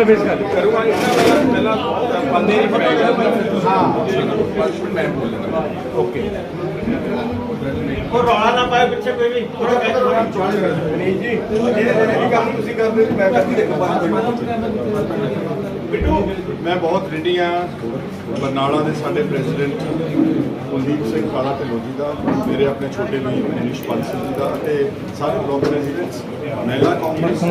Camera base ਕਰ। ਕਰੂੰਗਾ ਪਹਿਲਾਂ ਬੰਦੇ ਨਹੀਂ ਪੜੇਗਾ ਹਾਂ ਮੈਂ ਬੋਲ ਲੈਣਾ ਓਕੇ ਕੋਈ ਰੌਲਾ ਨਾ ਪਾਏ ਪਿੱਛੇ ਕੋਈ ਵੀ। ਥੋੜਾ ਨਹੀਂ ਜੀ ਜਿਹੜੇ ਜਿਹੜੇ ਕੰਮ ਤੁਸੀਂ ਕਰਦੇ ਸੀ ਮੈਂ ਕਰਦੀ ਦੇਖੋ ਬਿੱਟੂ ਮੈਂ ਬਹੁਤ ਰਿੰਡੀ ਆ। ਬਰਨਾਲਾ ਦੇ ਸਾਡੇ ਪ੍ਰੈਜ਼ੀਡੈਂਟ ਕੁਲਦੀਪ ਸਿੰਘ ਕਾਲਾ ਢਿੱਲੋਂ ਦਾ ਮੇਰੇ ਆਪਣੇ ਛੋਟੇ ਭਾਈ ਮਨੀਸ਼ ਪਾਲਸੀ ਜੀ ਦਾ ਅਤੇ ਸਾਰੇ ਬਲਾਕ ਪ੍ਰੈਜ਼ੀਡੈਂਟਸ ਮਹਿਲਾ ਕਾਂਗਰਸ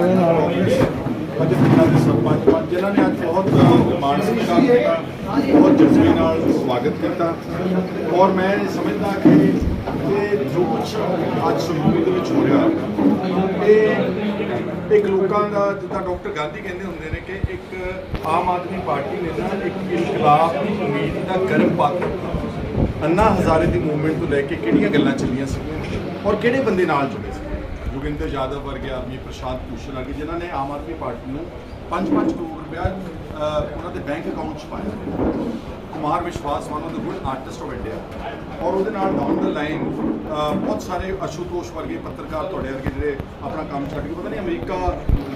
ਪੰਜ ਪਿੰਡਾਂ ਦੇ ਸਰਪੰਚ ਪੰਜ ਜਿਨ੍ਹਾਂ ਨੇ ਅੱਜ ਬਹੁਤ ਮਾਨਸਿਕ ਕੰਮ ਕੀਤਾ, ਬਹੁਤ ਜਜ਼ਬੇ ਨਾਲ ਸਵਾਗਤ ਕੀਤਾ। ਔਰ ਮੈਂ ਸਮਝਦਾ ਕਿ ਇਹ ਜੋ ਕੁਝ ਅੱਜ ਸਮੂਹ ਦੇ ਵਿੱਚ ਹੋ ਰਿਹਾ, ਇਹ ਇੱਕ ਲੋਕਾਂ ਦਾ, ਜਿੱਦਾਂ ਡਾਕਟਰ ਗਾਂਧੀ ਕਹਿੰਦੇ ਹੁੰਦੇ ਨੇ ਕਿ ਇੱਕ ਆਮ ਆਦਮੀ ਪਾਰਟੀ ਨੇ ਨਾ ਇੱਕ ਇਨਕਲਾਬ ਦੀ ਉਮੀਦ ਦਾ ਗਰਮ ਪਾਤ ਅੰਨਾ ਹਜ਼ਾਰੇ ਦੀ ਮੂਵਮੈਂਟ ਤੋਂ ਲੈ ਕੇ ਕਿਹੜੀਆਂ ਗੱਲਾਂ ਚੱਲੀਆਂ ਸੀ ਔਰ ਕਿਹੜੇ ਬੰਦੇ ਨਾਲ ਜੁੜੇ ਸੀ ਯਾਦਵ ਵਰਗੇ ਆਦਮੀ ਪ੍ਰਸ਼ਾਂਤ ਭੂਸ਼ਣ ਵਰਗੇ, ਜਿਨ੍ਹਾਂ ਨੇ ਆਮ ਆਦਮੀ ਪਾਰਟੀ ਨੂੰ 5-5 ਕਰੋੜ ਰੁਪਇਆ ਉਹਨਾਂ ਦੇ ਬੈਂਕ ਅਕਾਊਂਟ 'ਚ ਪਾਇਆ। Kumar Vishwas one of the good artist of India ਔਰ ਉਹਦੇ ਨਾਲ ਡਾਊਨ ਦ ਲਾਈਨ ਬਹੁਤ ਸਾਰੇ ਅਸ਼ੂਤੋਸ਼ ਵਰਗੇ ਪੱਤਰਕਾਰ ਤੁਹਾਡੇ ਵਰਗੇ ਜਿਹੜੇ ਆਪਣਾ ਕੰਮ ਛੱਡ ਕੇ ਪਤਾ ਨਹੀਂ ਅਮਰੀਕਾ,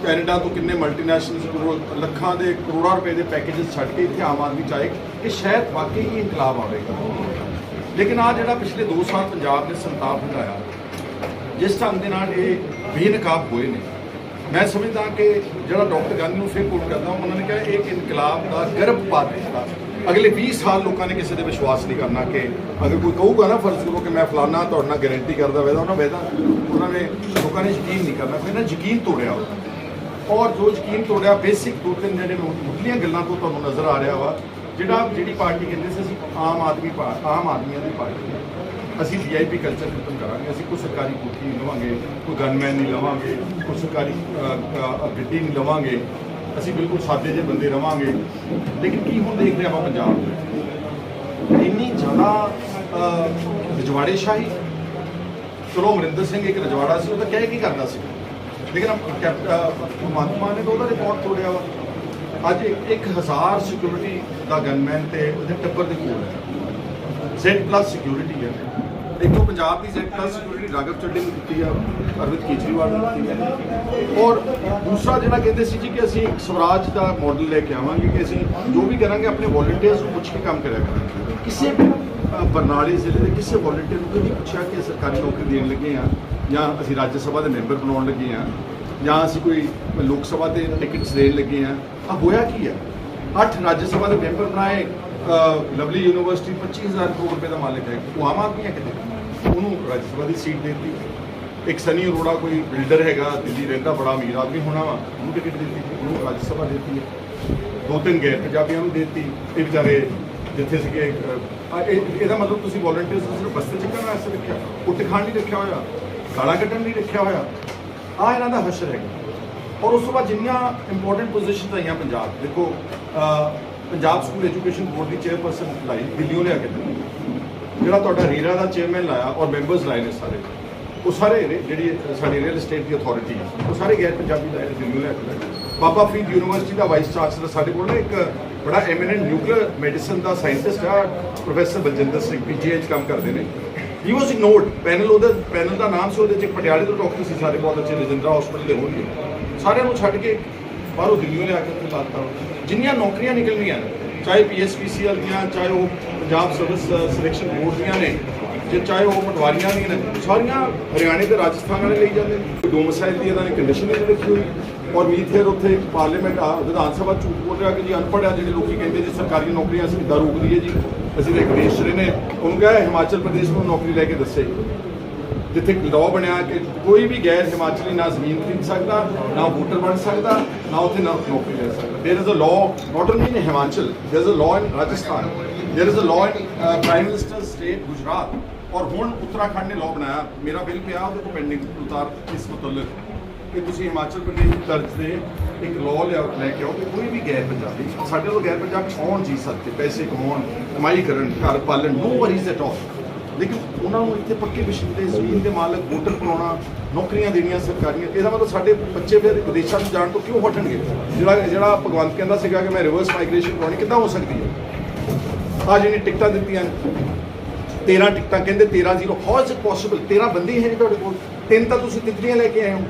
ਕੈਨੇਡਾ ਤੋਂ ਕਿੰਨੇ ਮਲਟੀਨੈਸ਼ਨਲਸ ਲੱਖਾਂ ਦੇ ਕਰੋੜਾਂ ਰੁਪਏ ਦੇ ਪੈਕੇजेस ਛੱਡ ਕੇ ਇੱਥੇ ਆਮ ਆਦਮੀ ਚਾਹੇ ਇਹ ਸ਼ਾਇਦ ਵਾਕਈ ਹੀ ਇਨਕਲਾਬ ਆਵੇਗਾ। ਲੇਕਿਨ ਆ ਜਿਹੜਾ ਪਿਛਲੇ 2 ਸਾਲ ਪੰਜਾਬ ਨੇ ਸੰਤਾਪ ਹਟਾਇਆ ਜਿਸ ਢੰਗ ਦੇ ਨਾਲ ਇਹ ਬੇਨਕਾਬ ਹੋਏ ਨੇ। ਮੈਂ ਸਮਝਦਾ ਕਿ ਜਿਹੜਾ ਡਾਕਟਰ ਗਾਂਧੀ ਨੂੰ ਫਿਰ ਕੋਟ ਕਰਦਾ, ਉਹਨਾਂ ਨੇ ਕਿਹਾ ਇਹ ਇੱਕ ਇਨਕਲਾਬ ਦਾ ਗਰਭਪਾਤ ਹੈ। ਅਗਲੇ 20 ਸਾਲ ਲੋਕਾਂ ਨੇ ਕਿਸੇ ਤੇ ਵਿਸ਼ਵਾਸ ਨਹੀਂ ਕਰਨਾ ਕਿ ਅਗਰ ਕੋਈ ਕਹੂਗਾ ਨਾ, ਫਰਜ਼ ਕਰੋ ਕਿ ਮੈਂ ਫਲਾਨਾ ਤੁਹਾਡੇ ਨਾਲ ਗਾਰੰਟੀ ਕਰਦਾ ਵੇਦਾ, ਉਹਨਾਂ ਵੇਦਾ। ਉਹਨਾਂ ਨੇ ਲੋਕਾਂ ਨੇ ਯਕੀਨ ਨਹੀਂ ਕਰਨਾ, ਫਿਰ ਨਾ ਯਕੀਨ ਤੋੜਿਆ ਉਹ। ਔਰ ਜੋ ਯਕੀਨ ਤੋੜਿਆ, ਬੇਸਿਕ ਦੋ ਤਿੰਨ ਜਿਹੜੇ ਮੁੱਢਲੀਆਂ ਗੱਲਾਂ ਤੋਂ ਤੁਹਾਨੂੰ ਨਜ਼ਰ ਆ ਰਿਹਾ ਵਾ, ਜਿਹੜਾ ਜਿਹੜੀ ਪਾਰਟੀ ਕਹਿੰਦੇ ਸੀ, ਅਸੀਂ ਆਮ ਆਦਮੀ ਪਾ- ਆਮ ਆਦਮੀਆਂ ਦੀ ਪਾਰਟੀ ਅਸੀਂ ਵੀਆਈਪੀ ਕਲਚਰ ਖਤਮ ਕਰਾਂਗੇ ਅਸੀਂ ਕੋਈ ਸਰਕਾਰੀ ਕੋਠੀ ਨਹੀਂ ਲਵਾਂਗੇ ਕੋਈ ਗਨਮੈਨ ਨਹੀਂ ਲਵਾਂਗੇ ਕੋਈ ਸਰਕਾਰੀ ਗੱਡੀ ਨਹੀਂ ਲਵਾਂਗੇ ਅਸੀਂ ਬਿਲਕੁਲ ਸਾਦੇ ਜਿਹੇ ਬੰਦੇ ਰਵਾਂਗੇ। ਲੇਕਿਨ ਕੀ ਹੁਣ ਦੇਖ ਰਹੇ ਆਪਾਂ ਪੰਜਾਬ ਇੰਨੀ ਜ਼ਿਆਦਾ ਅ, ਰਜਵਾੜੇ ਸ਼ਾਹੀ ਚਲੋ ਅਮਰਿੰਦਰ ਸਿੰਘ ਇੱਕ ਰਜਵਾੜਾ ਸੀ ਉਹ ਤਾਂ ਕਹਿ ਕੀ ਕਰਦਾ ਸੀ। ਲੇਕਿਨ ਅਮ ਭਗਵੰਤ ਮਾਨ ਨੇ ਤਾਂ ਉਹਦਾ ਰਿਕਾਰਡ ਤੋੜਿਆ ਵਾ। ਅੱਜ 1000 ਸਿਕਿਉਰਿਟੀ ਦਾ ਗਨਮੈਨ ਤੇ ਉਹਦੇ ਟੱਬਰ ਦੇ ਕੋਲ ਹੈ। ਜ਼ੈਡ ਪਲੱਸ ਸਿਕਿਉਰਿਟੀ ਹੈ। ਦੇਖੋ ਪੰਜਾਬ ਦੀ Z plus security Raghav Chadha ਨੂੰ ਦਿੱਤੀ ਆ ਅਰਵਿੰਦ ਕੇਜਰੀਵਾਲ ਨੂੰ ਦਿੱਤੀ ਹੈ ਔਰ ਦੂਸਰਾ ਜਿਹੜਾ ਕਹਿੰਦੇ ਸੀ ਜੀ ਕਿ ਅਸੀਂ ਇੱਕ ਸਵਰਾਜ ਦਾ ਮਾਡਲ ਲੈ ਕੇ ਆਵਾਂਗੇ ਕਿ ਅਸੀਂ ਜੋ ਵੀ ਕਰਾਂਗੇ ਆਪਣੇ ਵੋਲੰਟੀਅਰਸ ਨੂੰ ਪੁੱਛ ਕੇ ਕੰਮ ਕਰਿਆ ਕਰਾਂਗੇ। ਕਿਸੇ ਵੀ ਅ, ਬਰਨਾਲੇ ਜ਼ਿਲ੍ਹੇ ਦੇ ਕਿਸੇ ਵੋਲੰਟੀਅਰ ਨੂੰ ਕਦੀ ਪੁੱਛਿਆ ਕਿ ਸਰਕਾਰੀ ਨੌਕਰੀ ਦੇਣ ਲੱਗੇ ਆ ਜਾਂ ਅਸੀਂ ਰਾਜ ਸਭਾ ਦੇ ਮੈਂਬਰ ਬਣਾਉਣ ਲੱਗੇ ਆ ਜਾਂ ਅਸੀਂ ਕੋਈ ਲੋਕ ਸਭਾ ਦੇ ਟਿਕਟਸ ਦੇਣ ਲੱਗੇ ਆ। ਆ ਹੋਇਆ ਕੀ ਆ? ਅੱਠ ਰਾਜ ਸਭਾ ਦੇ ਮੈਂਬਰ ਬਣਾਏ ਲਵਲੀ ਯੂਨੀਵਰਸਿਟੀ 25000 ਕਰੋੜ ਰੁਪਏ ਦਾ ਮਾਲਕ ਹੈ। ਉਹ ਆਮ ਆਦਮੀ ਹੈ ਕਿਤੇ? ਉਹਨੂੰ ਰਾਜ ਸਭਾ ਦੀ ਸੀਟ ਦੇ ਦਿੱਤੀ। ਇੱਕ ਸਨੀ ਅਰੋੜਾ ਕੋਈ ਬਿਲਡਰ ਹੈਗਾ ਦਿੱਲੀ ਰਹਿੰਦਾ ਬੜਾ ਅਮੀਰ ਆਦਮੀ ਹੋਣਾ ਵਾ ਉਹਨੂੰ ਟਿਕਟ ਦੇ ਦਿੱਤੀ। ਉਹਨੂੰ ਰਾਜ ਸਭਾ ਦੇ ਦਿੱਤੀ। ਦੋ ਤਿੰਨ ਗੈਰ ਪੰਜਾਬੀਆਂ ਨੂੰ ਦੇ ਦਿੱਤੀ। ਇਹ ਵਿਚਾਰੇ ਜਿੱਥੇ ਸੀਗੇ ਅ, ਇਹ- ਇਹਦਾ ਮਤਲਬ ਤੁਸੀਂ ਵੋਲੰਟੀਅਰਸ ਨੂੰ ਸਿਰਫ ਬਸਤੇ ਚੱਕਣ ਵਾਸਤੇ ਰੱਖਿਆ। ਉੱਠ ਖਾਣ ਨਹੀਂ ਰੱਖਿਆ ਹੋਇਆ। ਗਾਲਾਂ ਕੱਢਣ ਨਹੀਂ ਰੱਖਿਆ ਹੋਇਆ। ਆ ਇਹਨਾਂ ਦਾ ਹਸ਼ਰ ਹੈਗਾ। ਔਰ ਉਸ ਤੋਂ ਬਾਅਦ ਜਿੰਨੀਆਂ ਇੰਪੋਰਟੈਂਟ ਪੋਜੀਸ਼ਨਸ ਆਈਆਂ ਪੰਜਾਬ ਦੇਖੋ ਪੰਜਾਬ ਸਕੂਲ ਐਜੂਕੇਸ਼ਨ ਬੋਰਡ ਦੀ ਚੇਅਰਪਰਸਨ ਲਾਈ, ਦਿੱਲੀੋਂ ਲਿਆ ਕੇ ਦਿੱਤੀ। ਜਿਹੜਾ ਤੁਹਾਡਾ ਰੇਰਾ ਦਾ ਚੇਅਰਮੈਨ ਲਾਇਆ ਔਰ ਮੈਂਬਰਸ ਲਾਏ ਨੇ ਸਾਰੇ। ਉਹ ਸਾਰੇ ਨੇ ਜਿਹੜੀ ਸਾਡੀ ਰੀਅਲ ਏਸਟੇਟ ਦੀ ਅਥਾਰਟੀ ਹੈ ਉਹ ਸਾਰੇ ਗੈਰ ਪੰਜਾਬੀ ਲਾਏ ਨੇ, ਦਿੱਲੀੋਂ ਲਿਆ ਕੇ ਲਾਏ। ਬਾਬਾ ਫਰੀਦ ਯੂਨੀਵਰਸਿਟੀ ਦਾ ਵਾਈਸ ਚਾਂਸਲਰ ਸਾਡੇ ਕੋਲ ਨਾ, ਇੱਕ ਬੜਾ ਐਮੀਨੈਂਟ ਨਿਊਕਲੀਅਰ ਮੈਡੀਸਨ ਦਾ ਸਾਇੰਟਿਸਟ ਆ ਪ੍ਰੋਫੈਸਰ ਬਲਜਿੰਦਰ ਸਿੰਘ ਪੀਜੀਆਈ ਚ ਕੰਮ ਕਰਦੇ ਨੇ। ਹੀ ਵਾਸ ਇਗਨੋਰਡ ਪੈਨਲ ਉਹਦਾ ਪੈਨਲ ਦਾ ਨਾਮ ਸੀ, ਉਹਦੇ ਚ ਇੱਕ ਪਟਿਆਲੇ ਤੋਂ ਡਾਕਟਰ ਸੀ ਸਾਰੇ ਬਹੁਤ ਅੱਛੇ, ਰਜਿੰਦਰਾ ਹਸਪੀਟਲ ਦੇ ਹੋਣਗੇ ਸਾਰਿਆਂ ਨੂੰ ਛੱਡ ਕੇ ਬਾਹਰੋਂ ਦਿੱਲੀੋਂ ਲਿਆ ਕੇ ਉੱਥੇ ਲਾਤਾ ਜਿੰਨੀਆਂ ਨੌਕਰੀਆਂ ਨਿਕਲਣੀਆਂ ਨੇ ਚਾਹੇ ਪੀਐਸਪੀਸੀਐਲ ਦੀਆਂ ਚਾਹੇ ਉਹ ਪੰਜਾਬ ਸਰਵਿਸ ਸਿਲੈਕਸ਼ਨ ਬੋਰਡ ਦੀਆਂ ਨੇ, ਜੇ ਚਾਹੇ ਉਹ ਪਟਵਾਰੀਆਂ ਦੀਆਂ ਨੇ, ਸਾਰੀਆਂ ਹਰਿਆਣੇ ਤੇ ਰਾਜਸਥਾਨ ਵਾਲੇ ਲਈ ਜਾਂਦੇ ਨੇ। ਡੋਮਸਾਈਲ ਦੀ ਇਹਨਾਂ ਨੇ ਕੰਡੀਸ਼ਨ ਹੀ ਨਹੀਂ ਰੱਖੀ ਹੋਈ। ਔਰ ਮੀਤ ਫਿਰ ਉੱਥੇ ਪਾਰਲੀਮੈਂਟ ਆ ਵਿਧਾਨ ਸਭਾ ਝੂਠ ਬੋਲ ਰਿਹਾ ਕਿ ਜੀ ਅਨਪੜ੍ਹ ਆ, ਜਿਹੜੇ ਲੋਕੀ ਕਹਿੰਦੇ ਜੀ ਸਰਕਾਰੀ ਨੌਕਰੀਆਂ ਅਸੀਂ ਕਿੱਦਾਂ ਰੋਕ ਦਈਏ ਜੀ, ਅਸੀਂ ਤਾਂ ਇੱਕ ਦੇਸ਼ 'ਚ ਉਹਨੂੰ ਕਿਹਾ ਹਿਮਾਚਲ ਪ੍ਰਦੇਸ਼ ਨੂੰ ਨੌਕਰੀ ਲੈ ਕੇ ਦੱਸੇ। ਜਿੱਥੇ ਲਾਅ ਬਣਿਆ ਕਿ ਕੋਈ ਵੀ ਗੈਰ ਹਿਮਾਚਲੀ ਨਾ ਜ਼ਮੀਨ ਖਰੀਦ ਸਕਦਾ ਨਾ ਵੋਟਰ ਬਣ ਸਕਦਾ ਨਾ ਉੱਥੇ ਨਾ ਨੌਕਰੀ ਲੈ ਸਕਦਾ there is a law not only in Himachal there is a law in Rajasthan there is a law in uh, prime minister's state Gujarat ਔਰ ਹੁਣ ਉੱਤਰਾਖੰਡ ਨੇ ਲਾਅ ਬਣਾਇਆ ਮੇਰਾ ਬਿੱਲ ਪਿਆ ਉਹਦੇ ਕੋਲ ਪੈਂਡਿੰਗ ਉਤਾਰ ਇਸ ਮੁਤਲਕ ਕਿ ਤੁਸੀਂ ਹਿਮਾਚਲ ਪ੍ਰਦੇਸ਼ ਦੀ ਤਰਜ਼ ਤੇ ਇੱਕ ਲਾਅ ਲਿਆ ਲੈ ਕੇ ਆਓ ਕਿ ਕੋਈ ਵੀ ਗੈਰ ਪੰਜਾਬੀ ਸਾਡੇ ਕੋਲ ਗੈਰ ਪੰਜਾਬੀ ਆਉਣ ਜੀ ਸਕਦੇ ਪੈਸੇ ਕਮਾਉਣ ਕਮਾਈ ਕਰਨ ਘਰ ਪਾਲਣ ਨੋ ਵਰੀਜ਼ ਐਟ ਆਲ ਲੇਕਿਨ ਉਹਨਾਂ ਨੂੰ ਇੱਥੇ ਪੱਕੇ ਵਿਸ਼ੇ ਜ਼ਮੀਨ ਦੇ ਮਾਲਕ ਵੋਟਰ ਬਣਾਉਣਾ ਨੌਕਰੀਆਂ ਦੇਣੀਆਂ ਸਰਕਾਰੀਆਂ ਇਹਦਾ ਮਤਲਬ ਸਾਡੇ ਬੱਚੇ ਫਿਰ ਵਿਦੇਸ਼ਾਂ ਨੂੰ ਜਾਣ ਤੋਂ ਕਿਉਂ ਹਟਣਗੇ? ਜਿਹੜਾ ਜਿਹੜਾ ਭਗਵੰਤ ਕਹਿੰਦਾ ਸੀਗਾ ਕਿ ਮੈਂ ਰਿਵਰਸ ਮਾਈਗ੍ਰੇਸ਼ਨ ਕਰਾਉਣੀ ਕਿੱਦਾਂ ਹੋ ਸਕਦੀ ਹੈ? ਆ ਜਿਹੜੀ ਟਿਕਟਾਂ ਦਿੱਤੀਆਂ ਨੇ 13 ਟਿਕਟਾਂ ਕਹਿੰਦੇ 13 zero how is it possible 13 ਬੰਦੇ ਹੀ ਹੈ ਤੁਹਾਡੇ ਕੋਲ। ਤਿੰਨ ਤਾਂ ਤੁਸੀਂ ਤਿਤਲੀਆਂ ਲੈ ਕੇ ਆਏ ਹੋ।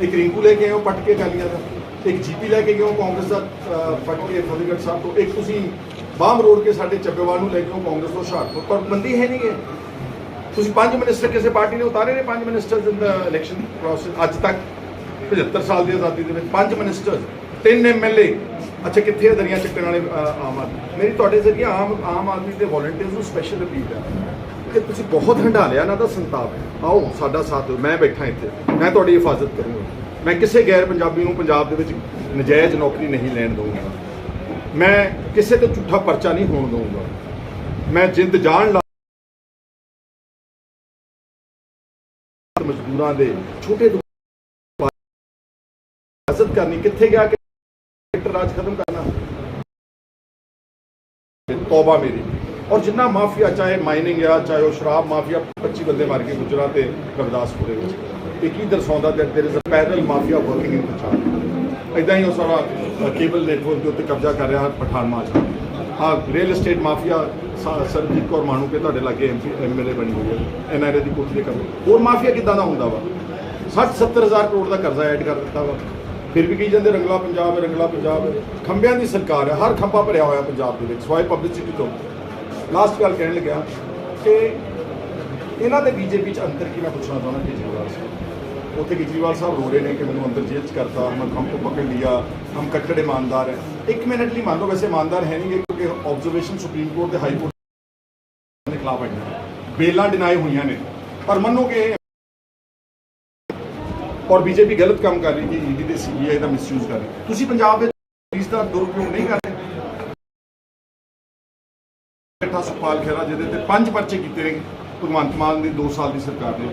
ਇੱਕ ਰਿੰਕੂ ਲੈ ਕੇ ਆਏ ਹੋ ਪੱਟ ਕੇ ਅਕਾਲੀਆਂ ਦਾ ਇੱਕ ਜੀਪੀ ਲੈ ਕੇ ਗਏ ਹੋ ਕਾਂਗਰਸ ਦਾ ਅਹ, ਪੱਟ ਕੇ ਫਤਿਹਗੜ੍ਹ ਸਾਹਿਬ ਤੋਂ ਇੱਕ ਤੁਸੀਂ ਬਾਮ ਰੋਡ ਕੇ ਸਾਡੇ ਚੱਬੇਵਾਲ ਨੂੰ ਲੈ ਕੇ ਉਹ ਕਾਂਗਰਸ ਤੋਂ ਹੁਸ਼ਿਆਰਪੁਰ, ਪਰ ਬੰਦੇ ਹੈ ਨਹੀਂ ਹੈ ਤੁਸੀਂ ਪੰਜ ਮਿਨਿਸਟਰ ਕਿਸੇ ਪਾਰਟੀ ਨੇ ਉਤਾਰੇ ਨੇ ਪੰਜ minister in the election process ਅੱਜ ਤੱਕ? 75 ਸਾਲ ਦੀ ਆਜ਼ਾਦੀ ਦੇ ਵਿੱਚ ਪੰਜ ਮਿਨਿਸਟਰ ਤਿੰਨ ਐਮਐਲਏ ਅੱਛਾ, ਕਿੱਥੇ ਆ ਦਰੀਆਂ ਚੱਕਣ ਵਾਲੇ ਆਮ ਆਦਮੀ? ਮੇਰੀ ਤੁਹਾਡੇ ਜ਼ਰੀਏ ਆਮ ਆਮ ਆਦਮੀ ਦੇ ਵੋਲੰਟੀਅਰਸ ਨੂੰ ਸਪੈਸ਼ਲ ਅਪੀਲ ਹੈ। ਕਿ ਤੁਸੀਂ ਬਹੁਤ ਹੰਡਾ ਲਿਆ ਨਾ ਦਾ ਸੰਤਾਪ ਹੈ। ਆਓ, ਸਾਡਾ ਸਾਥ ਦਿਓ, ਮੈਂ ਬੈਠਾ ਇੱਥੇ। ਮੈਂ ਤੁਹਾਡੀ ਹਿਫਾਜ਼ਤ ਕਰੂੰਗਾ। ਮੈਂ ਕਿਸੇ ਗੈਰ ਪੰਜਾਬੀ ਨੂੰ ਪੰਜਾਬ ਦੇ ਵਿੱਚ ਨਜਾਇਜ਼ ਨੌਕਰੀ ਨਹੀਂ ਲੈਣ ਦਊਂਗਾ। ਮੈਂ ਕਿਸੇ ਤੇ ਝੂਠਾ ਪਰਚਾ ਨਹੀਂ ਹੋਣ ਦਊਂਗਾ। ਮੈਂ ਜਿੰਦ ਜਾਣ ਲਾ ਮਜ਼ਦੂਰਾਂ ਦੇ ਛੋਟੇ ਦੁਕਾਨ ਕਰਨੀ। ਕਿੱਥੇ ਗਿਆ ਕਿ ਰਾਜ ਖਤਮ ਕਰਨਾ? ਤੌਬਾ ਮੇਰੀ। ਔਰ ਜਿੰਨਾ ਮਾਫੀਆ, ਚਾਹੇ ਮਾਈਨਿੰਗ ਆ, ਚਾਹੇ ਉਹ ਸ਼ਰਾਬ ਮਾਫੀਆ 25 ਬੰਦੇ ਮਾਰ ਕੇ ਗੁਜਰਾ ਤੇ ਗੁਰਦਾਸਪੁਰ ਦੇ ਵਿੱਚ। ਇਹ ਕੀ ਦਰਸਾਉਂਦਾ that there is a parallel mafia working in Pachar ਇਦਾਂ ਹੀ ਉਹ ਸਾਰਾ ਕੇਬਲ ਨੈਟਵਰਕ ਦੇ ਉੱਤੇ ਕਬਜ਼ਾ ਕਰ ਰਿਹਾ ਪਠਾਨ ਮਾਜਰਾ ਹਾਂ real estate mafia Surjit Kaur Manuke ਤੁਹਾਡੇ ਲਾਗੇ ਐਮਪੀ ਐਮਐਲਏ ਬਣੀ ਹੋਈ ਹੈ ਐਨਆਰਏ ਦੀ ਕੋਠੀ ਦੇ ਕੰਮ ਹੋਰ ਮਾਫੀਆ ਕਿੱਦਾਂ ਦਾ ਹੁੰਦਾ ਵਾ? 60 70 ਹਜ਼ਾਰ ਕਰੋੜ ਦਾ ਕਰਜ਼ਾ ਐਡ ਕਰ ਦਿੱਤਾ ਵਾ। ਫਿਰ ਵੀ ਕਹੀ ਜਾਂਦੇ? ਰੰਗਲਾ ਪੰਜਾਬ ਹੈ, ਰੰਗਲਾ ਪੰਜਾਬ ਹੈ। ਖੰਭਿਆਂ ਦੀ ਸਰਕਾਰ ਹੈ, ਹਰ ਖੰਭਾ ਭਰਿਆ ਹੋਇਆ ਪੰਜਾਬ ਦੇ ਵਿੱਚ ਸਵਾਏ ਪਬਲਿਸਿਟੀ ਤੋਂ। ਲਾਸਟ ਗੱਲ ਕਹਿਣ ਲੱਗਿਆ ਕਿ ਇਹਨਾਂ ਦੇ ਬੀਜੇਪੀ ਚ ਅੰਤਰ ਕੀ ਮੈਂ ਪੁੱਛਣਾ ਚਾਹੁੰਦਾ ਕੇਜਰੀਵਾਲ ਸਾਹਿਬ ਉੱਥੇ ਕੇਜਰੀਵਾਲ ਸਾਹਿਬ ਰੋ ਰਹੇ ਨੇ ਕਿ ਮੈਨੂੰ ਅੰਦਰ ਜੇਲ੍ਹ 'ਚ ਕਰਤਾ, ਮੈਂ ਹਮਕੋ ਪਕੜ ਲਿਆ, ਹਮ ਕੱਟੜ ਇਮਾਨਦਾਰ ਹੈ। ਇੱਕ ਮਿੰਟ ਲਈ ਮੰਨ ਲਓ ਵੈਸੇ ਇਮਾਨਦਾਰ ਹੈ ਨਹੀਂ ਕਿਉਂਕਿ ਆਬਜ਼ਰਵੇਸ਼ਨ ਸੁਪਰੀਮ ਕੋਰਟ ਤੇ ਹਾਈ ਕੋਰਟ ਦੇ ਖਿਲਾਫ ਹੈ ਬੇਲਾਂ ਡਿਨਾਈ ਹੋਈਆਂ ਨੇ। ਪਰ ਮੰਨੋਗੇ ਔਰ ਬੀਜੇਪੀ ਗਲਤ ਕੰਮ ਕਰ ਰਹੀ ਹੈ ਈਡੀ ਦੇ ਸੀਬੀਆਈ ਦਾ ਮਿਸਯੂਜ਼ ਕਰ ਰਹੀ ਤੁਸੀਂ ਪੰਜਾਬ ਵਿੱਚ ਪੁਲਿਸ ਦਾ ਦੁਰਉਪਯੋਗ ਨਹੀਂ ਕਰ ਰਹੇ? ਇਕੱਠਾ ਸੁਖਪਾਲ ਖੇਰਾ ਜਿਹਦੇ ਤੇ ਪੰਜ ਪਰਚੇ ਕੀਤੇ ਨੇ ਭਗਵੰਤ ਮਾਨ ਦੀ 2 ਸਾਲ ਦੀ ਸਰਕਾਰ ਨੇ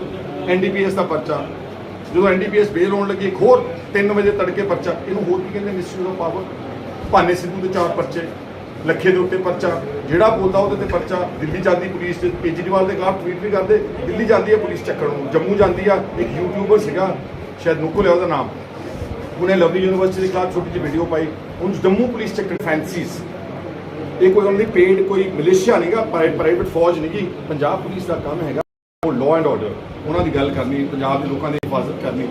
ਐਨਡੀਪੀਐਸ ਦਾ ਪਰਚਾ ਜਦੋਂ ਐਨਡੀਪੀਐਸ ਬੇਲ ਹੋਣ ਲੱਗੀ, ਇੱਕ ਹੋਰ 3 ਵਜੇ ਤੜਕੇ ਪਰਚਾ, ਇਹਨੂੰ ਹੋਰ ਕੀ ਕਹਿੰਦੇ ਮਿਸਯੂਜ਼ ਆਫ ਪਾਵਰ ਭਾਨੇ ਸਿੱਧੂ ਦੇ ਚਾਰ ਪਰਚੇ, ਲੱਖੇ ਦੇ ਉੱਤੇ ਪਰਚਾ, ਜਿਹੜਾ ਬੋਲਦਾ ਉਹਦੇ ਤੇ ਪਰਚਾ, ਦਿੱਲੀ ਜਾਂਦੀ ਪੁਲਿਸ ਤੇ ਕੇਜਰੀਵਾਲ ਦੇ ਖਿਲਾਫ ਟਵੀਟ ਵੀ ਕਰਦੇ, ਦਿੱਲੀ ਜਾਂਦੀ ਹੈ ਪੁਲਿਸ ਚੱਕਣ ਨੂੰ, ਜੰਮੂ ਜਾਂਦੀ ਆ, ਇੱਕ ਯੂਟਿਊਬਰ ਸੀਗਾ, ਸ਼ਾਇਦ ਨੁਕਲ ਹੈ ਉਹਦਾ ਨਾਮ। ਉਹਨੇ ਲਵਲੀ ਯੂਨੀਵਰਸਿਟੀ ਦੇ ਖਿਲਾਫ ਛੋਟੀ ਜਿਹੀ ਵੀਡੀਓ ਪਾਈ ਉਹਨੂੰ ਜੰਮੂ ਪੁਲਿਸ ਚੱਕਣ ਫੈਂਸੀਜ਼ ਇਹ ਕੋਈ ਉਹਨਾਂ ਦੀ ਪੇਡ ਕੋਈ ਮਿਲਿਸ਼ੀਆ ਨਹੀਂਗਾ ਪ੍ਰਾਈਵੇਟ ਫੌਜ ਨਹੀਂਗੀ ਪੰਜਾਬ ਪੁਲਿਸ ਦਾ ਕੰਮ ਹੈਗਾ। ਉਹ ਲਾਅ ਐਂਡ ਆਰਡਰ ਉਹਨਾਂ ਦੀ ਗੱਲ ਕਰਨੀ, ਪੰਜਾਬ ਦੇ ਲੋਕਾਂ ਦੀ ਹਿਫਾਜ਼ਤ ਕਰਨੀ।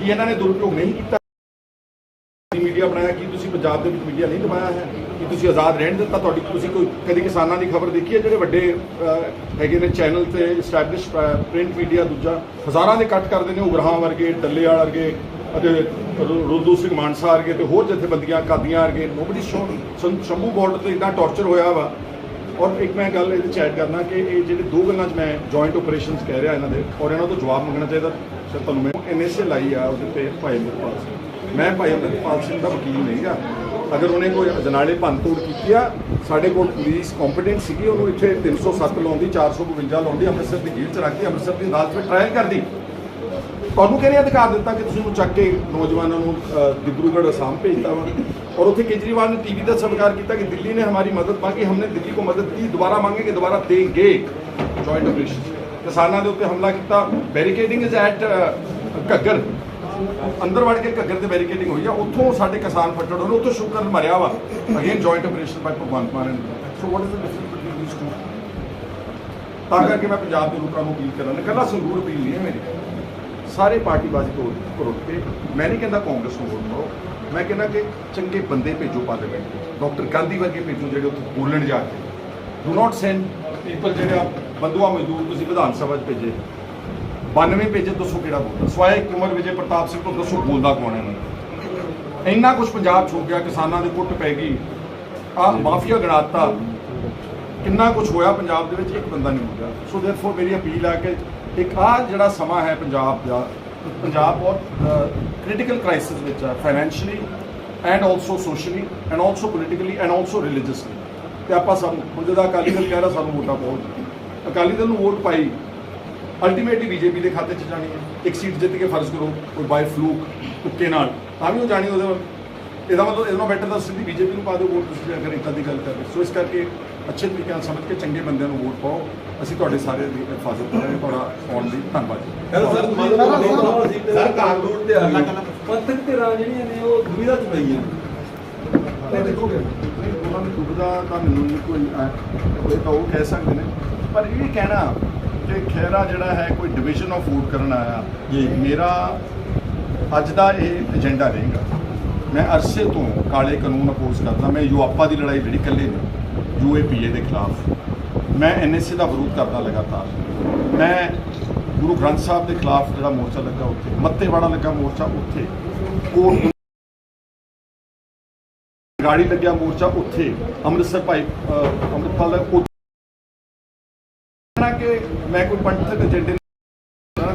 ਕੀ ਇਹਨਾਂ ਨੇ ਦੁਰਪਯੋਗ ਨਹੀਂ ਕੀਤਾ? ਮੀਡੀਆ ਬਣਾਇਆ? ਕਿ ਤੁਸੀਂ ਪੰਜਾਬ ਦੇ ਵਿੱਚ ਮੀਡੀਆ ਨਹੀਂ ਦਬਾਇਆ ਹੈ? ਕਿ ਤੁਸੀਂ ਆਜ਼ਾਦ ਰਹਿਣ ਦਿੱਤਾ? ਤੁਹਾਡੀ ਤੁਸੀਂ ਕੋਈ ਕਦੀ ਕਿਸਾਨਾਂ ਦੀ ਖਬਰ ਦੇਖੀ ਹੈ? ਜਿਹੜੇ ਵੱਡੇ ਹੈਗੇ ਨੇ ਚੈਨਲ ਤੇ ਐਸਟੈਬਲਿਸ਼ ਪ੍ਰਿੰਟ ਮੀਡੀਆ ਦੂਜਾ, ਹਜ਼ਾਰਾਂ ਦੇ ਕੱਟ ਕਰਦੇ ਨੇ ਉਗਰਾਹਾਂ ਵਰਗੇ ਡੱਲੇ ਡੱਲੇਵਾਲ ਵਰਗੇ, ਅਤੇ ਰੂ- ਸਿੰਘ ਮਾਨਸਾ ਵਰਗੇ ਤੇ ਹੋਰ ਜਥੇਬੰਦੀਆਂ ਕਾਦੀਆਂ ਵਰਗੇ। ਨੋਬਡੀ ਸ਼ੋਨ ਸ਼ੰਭੂ ਬਾਰਡਰ ਤੇ ਇਦਾਂ ਟੌਰਚਰ ਹੋਇਆ ਵਾ। ਔਰ ਇੱਕ ਮੈਂ ਗੱਲ ਇਹਦੇ ਚ ਐਡ ਕਰਨਾ ਕਿ ਇਹ ਜਿਹੜੇ ਦੋ ਗੱਲਾਂ 'ਚ ਮੈਂ ਜੁਆਇੰਟ ਆਪਰੇਸ਼ਨਸ ਕਹਿ ਰਿਹਾ ਇਹਨਾਂ ਦੇ, ਔਰ ਇਹਨਾਂ ਤੋਂ ਜਵਾਬ ਮੰਗਣਾ ਚਾਹੀਦਾ। ਸਰ, ਤੁਹਾਨੂੰ ਮੈਂ ਐਨਐਸਏ ਲਾਈ ਆ, ਉਹਦੇ ਤੇ ਭਾਈ ਅੰਮ੍ਰਿਤਪਾਲ ਸਿੰਘ। ਮੈਂ ਭਾਈ ਅੰਮ੍ਰਿਤਪਾਲ ਸਿੰਘ ਦਾ ਵਕੀਲ ਨਹੀਂ ਗਾ ਅਗਰ ਉਹਨੇ ਕੋਈ ਅਜਨਾਲੇ ਭੰਨਤੋੜ ਕੀਤੀ ਆ, ਸਾਡੇ ਕੋਲ ਪੁਲਿਸ ਕੰਪੀਟੈਂਟ ਸੀਗੀ, ਉਹਨੂੰ ਇੱਥੇ 307 ਲਾਉਂਦੀ 452 ਲਾਉਂਦੀ, ਅੰਮ੍ਰਿਤਸਰ ਦੀ ਜੇਲ੍ਹ ਚ ਰੱਖਦੀ, ਅੰਮ੍ਰਿਤਸਰ ਦੀ ਅਦਾਲਤ ਵਿੱਚ ਟ੍ਰਾਇਲ ਕਰਦੀ। ਤੁਹਾਨੂੰ ਕਿਹਨੇ ਅਧਿਕਾਰ ਦਿੱਤਾ ਕਿ ਤੁਸੀਂ ਉਹ ਚੱਕ ਕੇ ਨੌਜਵਾਨਾਂ ਨੂੰ ਡਿਬਰੂਗੜ੍ਹ ਅਸਾਮ ਭੇਜਤਾ ਵਾ? ਉੱਥੇ ਕੇਜਰੀਵਾਲ ਨੇ ने टीवी पर स्वीकार किया कि दिल्ली ने हमारी मदद मांगी हमने दिल्ली को मदद दी दोबारा मांगेंगे दोबारा देंगे जॉइंट ऑपरेशन ਕਿਸਾਨਾਂ ਦੇ ਉੱਤੇ ਹਮਲਾ ਕੀਤਾ। Barricading is at Ghaggar. ਅੰਦਰ ਵੜ ਕੇ ਘੱਗਰ ਤੇ ਬੈਰੀਕੇਡਿੰਗ ਹੋਈ ਆ। ਉੱਥੋਂ ਸਾਡੇ ਕਿਸਾਨ ਫੱਟੜ ਹੋਣ ਉੱਥੋਂ ਸ਼ੁਕਰ ਮਰਿਆ ਵਾ। Again joint operation by Bhagwant Mann so what is the difference between these two ਤਾਂ ਕਰਕੇ ਮੈਂ ਪੰਜਾਬ ਦੇ ਲੋਕਾਂ ਨੂੰ ਅਪੀਲ ਕਰਾਂ ਕੱਲਾ ਸੰਗੂਰ ਅਪੀਲ ਨਹੀਂ ਹੈ ਮੇਰੀ। ਸਾਰੇ ਪਾਰਟੀਬਾਜ਼ੀ ਤੋਂ ਉੱਪਰ ਕੇ ਮੈਂ ਨਹੀਂ ਕਹਿੰਦਾ ਕਾਂਗਰਸ ਨੂੰ ਵੋਟ ਪਾਓ। ਮੈਂ ਕਹਿੰਦਾ ਕਿ ਚੰਗੇ ਬੰਦੇ ਭੇਜੋ ਪਾਰਲੀਮੈਂਟ ਵਿੱਚ ਡਾਕਟਰ ਗਾਂਧੀ ਵਰਗੇ ਭੇਜੋ ਜਿਹੜੇ ਉੱਥੇ ਬੋਲਣ ਜਾ ਕੇ। ਡੂ ਨਾਟ ਸੈਂਡ ਪੀਪਲ ਜਿਹੜੇ ਆ ਬੰਦੂਆ ਮਜ਼ਦੂਰ ਤੁਸੀਂ ਵਿਧਾਨ ਸਭਾ 'ਚ ਭੇਜੇ। 92 ਭੇਜੇ ਦੱਸੋ ਕਿਹੜਾ ਬੋਲਦਾ। ਸਵਾਏ ਉਮਰ ਵਿਜੇ ਪ੍ਰਤਾਪ ਸਿੰਘ ਤੋਂ ਦੱਸੋ ਬੋਲਦਾ ਕੌਣ ਹੈ ਇੰਨਾ ਕੁਝ ਪੰਜਾਬ 'ਚ ਹੋ ਗਿਆ, ਕਿਸਾਨਾਂ ਦੇ ਕੁੱਟ ਪੈ ਗਈ। ਆ ਮਾਫੀਆ ਗਣਾਤਾ। ਕਿੰਨਾ ਕੁਝ ਹੋਇਆ ਪੰਜਾਬ ਦੇ ਵਿੱਚ, ਇੱਕ ਬੰਦਾ ਨਹੀਂ ਹੋ ਗਿਆ ਸੋ ਦੇਅਰਫੋਰ ਮੇਰੀ ਅਪੀਲ ਆ ਕਿ ਇੱਕ ਆ ਜਿਹੜਾ ਸਮਾਂ ਹੈ ਪੰਜਾਬ ਦਾ, ਪੰਜਾਬ ਬਹੁਤ ਕ੍ਰਿਟੀਕਲ ਕ੍ਰਾਈਸਿਸ ਵਿੱਚ ਹੈ financially and also socially and also politically and also religiously ਤੇ ਆਪਾਂ ਸਭ ਹੁਣ ਜਿਹਦਾ ਅਕਾਲੀ ਦਲ ਕਹਿ ਰਿਹਾ, ਸਾਨੂੰ ਵੋਟਾਂ ਪਾਓ ਅਕਾਲੀ ਦਲ ਨੂੰ ਵੋਟ ਪਾਈ ਅਲਟੀਮੇਟਲੀ ਬੀਜੇਪੀ ਦੇ ਖਾਤੇ 'ਚ ਜਾਣੀ ਹੈ। ਇੱਕ ਸੀਟ ਜਿੱਤ ਕੇ ਫਰਜ਼ ਕਰੋ, ਕੋਈ ਬਾਈ ਫਲੂਕ ਤੁੱਕੇ ਨਾਲ। ਤਾਂ ਵੀ ਉਹ ਜਾਣੀ ਉਹਦੇ ਵੱਲ। ਇਹਦਾ ਮਤਲਬ, ਇਹਦਾ ਬੈਟਰ ਤਾਂ ਸਿੱਧੀ ਬੀਜੇਪੀ ਨੂੰ ਪਾ ਦਿਓ, ਵੋਟ ਤੁਸੀਂ ਅਗਰ ਇੱਦਾਂ ਦੀ ਗੱਲ ਕਰ ਸੋ ਇਸ ਕਰਕੇ ਅੱਛੇ ਤਰੀਕੇ ਨਾਲ ਸਮਝ ਕੇ ਚੰਗੇ ਬੰਦਿਆਂ ਨੂੰ ਵੋਟ ਪਾਓ ਅਸੀਂ ਤੁਹਾਡੇ ਸਾਰੇ ਦੀ ਹਿਫਾਜ਼ਤ ਕਰਾਂਗੇ ਤੁਹਾਡਾ ਆਉਣ ਦੀ ਧੰਨਵਾਦ ਜੀ ਸਰ ਮੰਨ ਲਓ ਤੁਹਾਡੇ ਸਰ ਕਾਨੂੰਨ ਤੇ ਆ ਗਏ ਪੰਥਕ ਤੇ ਜਿਹੜੀਆਂ ਨੇ ਉਹ ਦੁਵਿਧਾ ਚ ਪਈਆਂ ਨਹੀਂ ਦੇਖੋਗੇ ਉਹਨਾਂ ਨੂੰ ਦੁਬਦਾ ਤਾਂ ਮੈਨੂੰ ਕੋਈ ਤਾਂ ਉਹ ਕਹਿ ਸਕਦੇ ਨੇ ਪਰ ਇਹ ਕਹਿਣਾ ਕਿ ਖੈਰਾ ਜਿਹੜਾ ਹੈ ਕੋਈ ਡਿਵੀਜ਼ਨ ਆਫ ਵੋਟ ਕਰਨ ਆਇਆ ਜੀ। ਮੇਰਾ ਅੱਜ ਦਾ ਇਹ ਏਜੰਡਾ ਰਹੇਗਾ ਮੈਂ ਅਰਸੇ ਤੋਂ ਕਾਲੇ ਕਾਨੂੰਨ ਅਪੋਜ਼ ਕਰਦਾ ਮੈਂ ਯੂਆਪਾ ਦੀ ਲੜਾਈ ਲੜੀ ਇਕੱਲੇ ਨਹੀਂ ਯੂਏਪੀਏ ਦੇ ਖਿਲਾਫ। ਮੈਂ ਐਨਐਸਏ ਦਾ ਵਿਰੋਧ ਕਰਦਾ ਲਗਾਤਾਰ। ਮੈਂ ਗੁਰੂ ਗ੍ਰੰਥ ਸਾਹਿਬ ਦੇ ਖਿਲਾਫ ਜਿਹੜਾ ਮੋਰਚਾ ਲੱਗਾ ਉੱਥੇ ਮੱਤੇਵਾੜਾ ਲੱਗਾ ਮੋਰਚਾ ਉੱਥੇ ਕੋਟ ਗਾੜੀ ਲੱਗਿਆ ਮੋਰਚਾ ਉੱਥੇ ਅੰਮ੍ਰਿਤਸਰ ਭਾਈ ਅੰਮ੍ਰਿਤਪਾਲ ਦਾ ਕਿ ਮੈਂ ਕੋਈ ਪੰਥਕ ਏਜੰਡੇ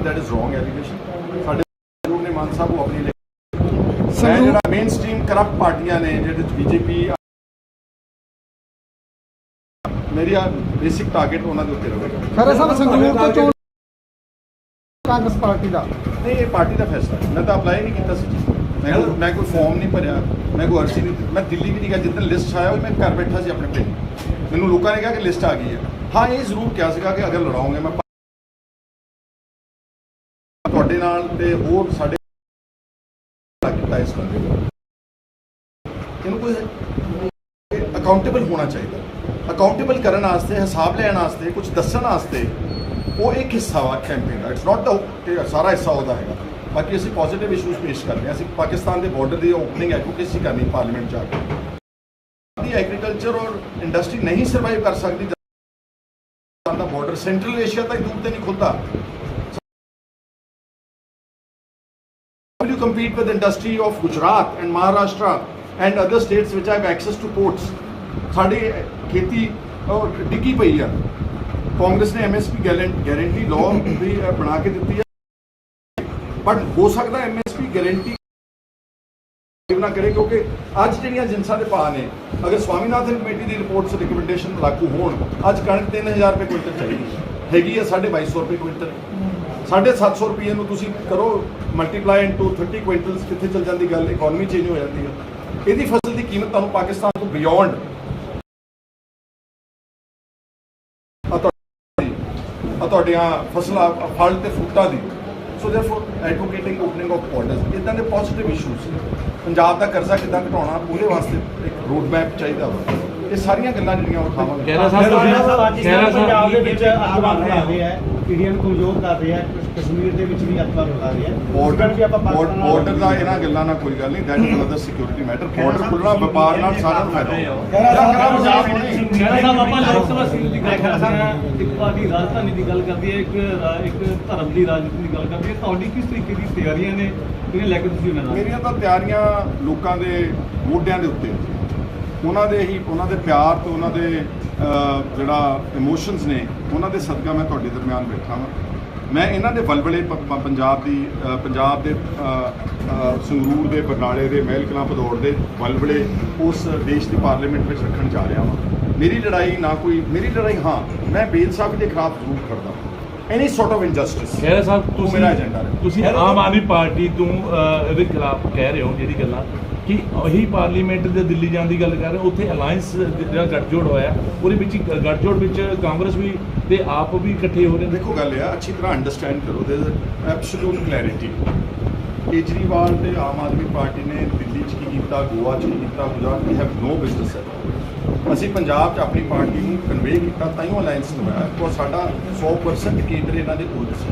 ਦੈਟ ਇਜ਼ ਰੋਂਗ ਐਲੀਗੇਸ਼ਨ ਸਾਡੇ ਲੋਕ ਨੇ ਮਾਨ ਸਾਹਿਬ ਉਹ ਆਪਣੀ ਮੈਂ ਜਿਹੜਾ ਮੇਨ ਸਟ੍ਰੀਮ ਕਰਪਟ ਪਾਰਟੀਆਂ ਨੇ ਜਿਹੜੇ ਬੀਜੇਪੀ ਮੇਰੀ ਬੇਸਿਕ ਟਾਰਗੇਟ ਉਹਨਾਂ ਦੇ ਉੱਤੇ ਰਹੇਗਾ। ਖਰੇ ਸਾਹਿਬ ਸੰਗਰੂਰ ਤੋਂ ਚੋਣ ਕਾਂਗਰਸ ਪਾਰਟੀ ਦਾ। ਨਹੀਂ ਇਹ ਪਾਰਟੀ ਦਾ ਫੈਸਲਾ ਹੈ। ਮੈਂ ਤਾਂ ਅਪਲਾਈ ਨਹੀਂ ਕੀਤਾ ਸੀ ਮੈਂ ਕੋਈ- ਮੈਂ ਕੋਈ ਫਾਰਮ ਨਹੀਂ ਭਰਿਆ ਮੈਂ ਕੋਈ ਅਰਜ਼ੀ ਨਹੀਂ ਦਿੱਤੀ। ਮੈਂ ਦਿੱਲੀ ਵੀ ਨਹੀਂ ਗਿਆ। ਜਿੱਦਣ ਲਿਸਟ ਆਇਆ ਉਹ ਮੈਂ ਘਰ ਬੈਠਾ ਸੀ ਆਪਣੇ ਪਿੰਡ ਮੈਨੂੰ ਲੋਕਾਂ ਨੇ ਕਿਹਾ ਕਿ ਲਿਸਟ ਆ ਗਈ ਹੈ। ਹਾਂ ਇਹ ਜ਼ਰੂਰ ਕਿਹਾ ਸੀਗਾ ਕਿ ਅਗਰ ਲੜਾਉਂਗੇ ਮੈਂ ਤੁਹਾਡੇ ਨਾਲ ਤੇ ਹੋਰ ਸਾਡੇ ਨਾਲ ਕੀਤਾ ਇਸ ਬੰਦੇ ਨੂੰ ਇਹਨੂੰ ਕੋਈ ਅਕਾਊਂਟੇਬਲ ਹੋਣਾ ਚਾਹੀਦਾ। ਅਕਾਊਂਟੇਬਲ ਕਰਨ ਵਾਸਤੇ, ਹਿਸਾਬ ਲੈਣ ਵਾਸਤੇ ਕੁਝ ਦੱਸਣ ਵਾਸਤੇ ਉਹ ਇੱਕ ਹਿੱਸਾ ਵਾ ਕੈਂਪੇਨ ਦਾ। ਇਟਸ ਨਾਟ ਦਾ ਸਾਰਾ ਹਿੱਸਾ ਉਹਦਾ ਹੈਗਾ। ਬਾਕੀ ਅਸੀਂ ਪੋਜ਼ਿਟਿਵ ਇਸ਼ੂਜ਼ ਪੇਸ਼ ਕਰਦੇ ਹਾਂ ਅਸੀਂ ਪਾਕਿਸਤਾਨ ਦੇ ਬਾਰਡਰ ਦੀ ਓਪਨਿੰਗ ਐਡਵੋਕੇਸੀ ਕਰਨੀ ਪਾਰਲੀਮੈਂਟ ਜਾ ਕੇ। ਦੀ ਐਗਰੀਕਲਚਰ ਔਰ ਇੰਡਸਟਰੀ ਨਹੀਂ ਸਰਵਾਈਵ ਕਰ ਸਕਦੀ ਦਾ ਬਾਰਡਰ ਸੈਂਟਰਲ ਏਸ਼ੀਆ ਤੱਕ ਦੂਰ ਤੇ ਨਹੀਂ ਖੁੱਲਦਾ। Will you compete with industry of Gujarat and Maharashtra and other states which have access to ports? ਸਾਡੀ ਖੇਤੀ ਡਿੱਗੀ ਪਈ ਆ। ਕਾਂਗਰਸ ਨੇ ਐਮਐਸਪੀ ਗਾਰੰਟੀ ਲਾਅ ਵੀ ਅ, ਬਣਾ ਕੇ ਦਿੱਤੀ ਹੈ ਬਟ ਹੋ ਸਕਦਾ ਐਮਐਸਪੀ ਗਾਰੰਟੀ ਨਾ ਕਰੇ ਕਿਉਂਕਿ ਅੱਜ ਜਿਹੜੀਆਂ ਜਿੰਸਾਂ ਦੇ ਭਾਅ ਨੇ ਅਗਰ ਸਵਾਮੀਨਾਥਨ ਕਮੇਟੀ ਦੀ ਰਿਪੋਰਟਸ ਰਿਕਮੈਂਡੇਸ਼ਨ ਲਾਗੂ ਹੋਣ ਅੱਜ ਕਣਕ 3000 ਰੁਪਏ ਕੁਇੰਟਲ ਚਾਹੀਦੀ ਹੈ। ਹੈਗੀ ਹੈ 2250 ਰੁਪਏ ਕੁਇੰਟਲ। 750 ਰੁਪਏ ਨੂੰ ਤੁਸੀਂ ਕਰੋ ਮਲਟੀਪਲਾਈ ਇਨਟੂ 30 ਕੁਇੰਟਲਸ ਕਿੱਥੇ ਚਲ ਜਾਂਦੀ ਗੱਲ ਇਕਨੋਮੀ ਚੇਂਜ ਹੋ ਜਾਂਦੀ ਹੈ ਇਹਦੀ ਫਸਲ ਦੀ ਕੀਮਤ ਤੁਹਾਨੂੰ ਪਾਕਿਸਤਾਨ ਤੋਂ ਬਿਯੋਂਡ ਤੁਹਾਡੀਆਂ ਫਸਲਾਂ, ਫਲ ਤੇ ਫਰੂਟਾਂ ਦੀ। So therefore advocating opening of borders ਇਦਾਂ ਦੇ ਪੋਜ਼ਿਟਿਵ ਇਸ਼ੂਸ ਪੰਜਾਬ ਦਾ ਕਰਜ਼ਾ ਕਿੱਦਾਂ ਘਟਾਉਣਾ, ਉਹਦੇ ਵਾਸਤੇ ਇੱਕ ਰੋਡ ਮੈਪ ਚਾਹੀਦਾ ਵਾ। ਇਹ ਸਾਰੀਆਂ ਗੱਲਾਂ ਜਿਹੜੀਆਂ ਉਹ ਖਾਵਾਂਗੇ ਖਹਿਰਾ ਸਾਹਿਬ ਸਾਹਿਬ ਤੁਸੀਂ ਪੰਜਾਬ ਦੇ ਸਾਹਿਬ ਵਿੱਚ ਅੱਤਵਾਦ ਲਾ ਰਹੇ ਹੈ ਇੰਡੀਆ ਨੂੰ ਕਮਜ਼ੋਰ ਕਰ ਰਹੇ ਹੈ ਕਸ਼ਮੀਰ ਦੇ ਵਿੱਚ ਵੀ ਅੱਤਵਾਦ ਲਾ ਰਹੇ ਹੈ ਬਾਰਡਰ ਵੀ ਆਪਾਂ ਬਾਰਡਰ ਦਾ ਇਹਨਾਂ ਗੱਲਾਂ ਨਾਲ ਕੋਈ ਗੱਲ ਨਹੀਂ that is another security matter border ਖੁੱਲਣਾ ਵਪਾਰ ਨਾਲ ਸਾਰਿਆਂ ਨੂੰ ਫਾਇਦਾ। ਖਹਿਰਾ ਸਾਹਿਬ ਸਾਹਿਬ ਸਾਹਿਬ ਆਪਾਂ ਲੋਕ ਸਭਾ ਸੀਟ ਦੀ ਗੱਲ ਕਰਦੇ ਹਾਂ। ਇੱਕ ਪਾਰਟੀ ਰਾਜਧਾਨੀ ਦੀ ਗੱਲ ਕਰਦੀ ਹੈ ਇੱਕ ਧਰਮ ਦੀ ਰਾਜਨੀਤੀ ਦੀ ਗੱਲ ਕਰਦੀ ਹੈ। ਤੁਹਾਡੀ ਕਿਸ ਤਰੀਕੇ ਦੀ ਤਿਆਰੀਆਂ ਨੇ? ਜਿਹਨੇ ਲੈ ਕੇ ਤੁਸੀਂ ਮੈਦਾਨ ਮੇਰੀਆਂ ਤਾਂ ਤਿਆਰੀਆਂ ਲੋਕਾਂ ਦੇ ਮੋਢਿਆਂ ਦੇ ਉੱਤੇ। ਉਹਨਾਂ ਦੇ ਹੀ ਉਹਨਾਂ ਦੇ ਪਿਆਰ ਤੇ ਉਹਨਾਂ ਦੇ ਜਿਹੜਾ ਇਮੋਸ਼ਨਸ ਨੇ ਉਹਨਾਂ ਦੇ ਸਦਕਾ ਮੈਂ ਤੁਹਾਡੇ ਦਰਮਿਆਨ ਬੈਠਾ ਹਾਂ ਮੈਂ ਇਹਨਾਂ ਦੇ ਪ- ਪੰਜਾਬ ਦੀ ਪੰਜਾਬ ਦੇ ਸੰਗਰੂਰ ਦੇ ਬਰਨਾਲੇ ਦੇ ਮਹਿਲ ਕਲਾਂ ਭਦੌੜ ਦੇ ਵਲਵਲੇ ਉਸ ਦੇਸ਼ ਦੀ ਪਾਰਲੀਮੈਂਟ ਵਿੱਚ ਰੱਖਣ ਜਾ ਰਿਹਾ ਹਾਂ ਮੇਰੀ ਲੜਾਈ ਨਾ ਕੋਈ ਮੇਰੀ ਲੜਾਈ ਹਾਂ ਮੈਂ ਬੇਇਨਸਾਫੀ ਦੇ ਖਿਲਾਫ ਜ਼ਰੂਰ ਖੜਦਾ any sort of injustice Khaira Sahib ਤੁਸੀਂ ਮੇਰਾ ਏਜੰਡਾ ਤੁਸੀਂ ਆਮ ਆਦਮੀ ਪਾਰਟੀ ਤੋਂ ਇਹਦੇ ਖਿਲਾਫ ਕਹਿ ਰਹੇ ਹੋ ਜਿਹੜੀ ਗੱਲਾਂ। ਕਿ ਉਹੀ ਪਾਰਲੀਮੈਂਟ ਦੇ ਦਿੱਲੀ ਜਾਣ ਦੀ ਗੱਲ ਕਰ ਰਹੇ, ਉੱਥੇ ਅਲਾਈਅੰਸ ਜਿਹੜਾ ਗੱਠਜੋੜ ਹੋਇਆ, ਉਹਦੇ ਵਿੱਚ ਹੀ ਗੱਠਜੋੜ ਵਿੱਚ ਕਾਂਗਰਸ ਵੀ ਤੇ ਆਪ ਵੀ ਇਕੱਠੇ ਹੋ ਰਹੇ ਨੇ। ਦੇਖੋ ਗੱਲ ਇਹ ਆ, ਅੱਛੀ ਤਰ੍ਹਾਂ ਅੰਡਰਸਟੈਂਡ ਕਰੋ ਦੇ ਐਬਸੋਲੂਟ ਕਲੈਰਿਟੀ ਕੇਜਰੀਵਾਲ ਤੇ ਆਮ ਆਦਮੀ ਪਾਰਟੀ ਨੇ ਦਿੱਲੀ 'ਚ ਕੀ ਕੀਤਾ, ਗੋਆ 'ਚ ਕੀ ਕੀਤਾ, Gujarat we have no business ਹੈ ਅਸੀਂ ਪੰਜਾਬ 'ਚ ਆਪਣੀ ਪਾਰਟੀ ਨੂੰ ਕਨਵੇ ਕੀਤਾ ਤਾਂ ਹੀ ਅਲਾਈਅੰਸ ਲਵਾਇਆ ਕਿਉਂ ਸਾਡਾ 100% ਕੇਂਦਰ ਇਹਨਾਂ ਦੇ ਉਲਟ ਸੀ।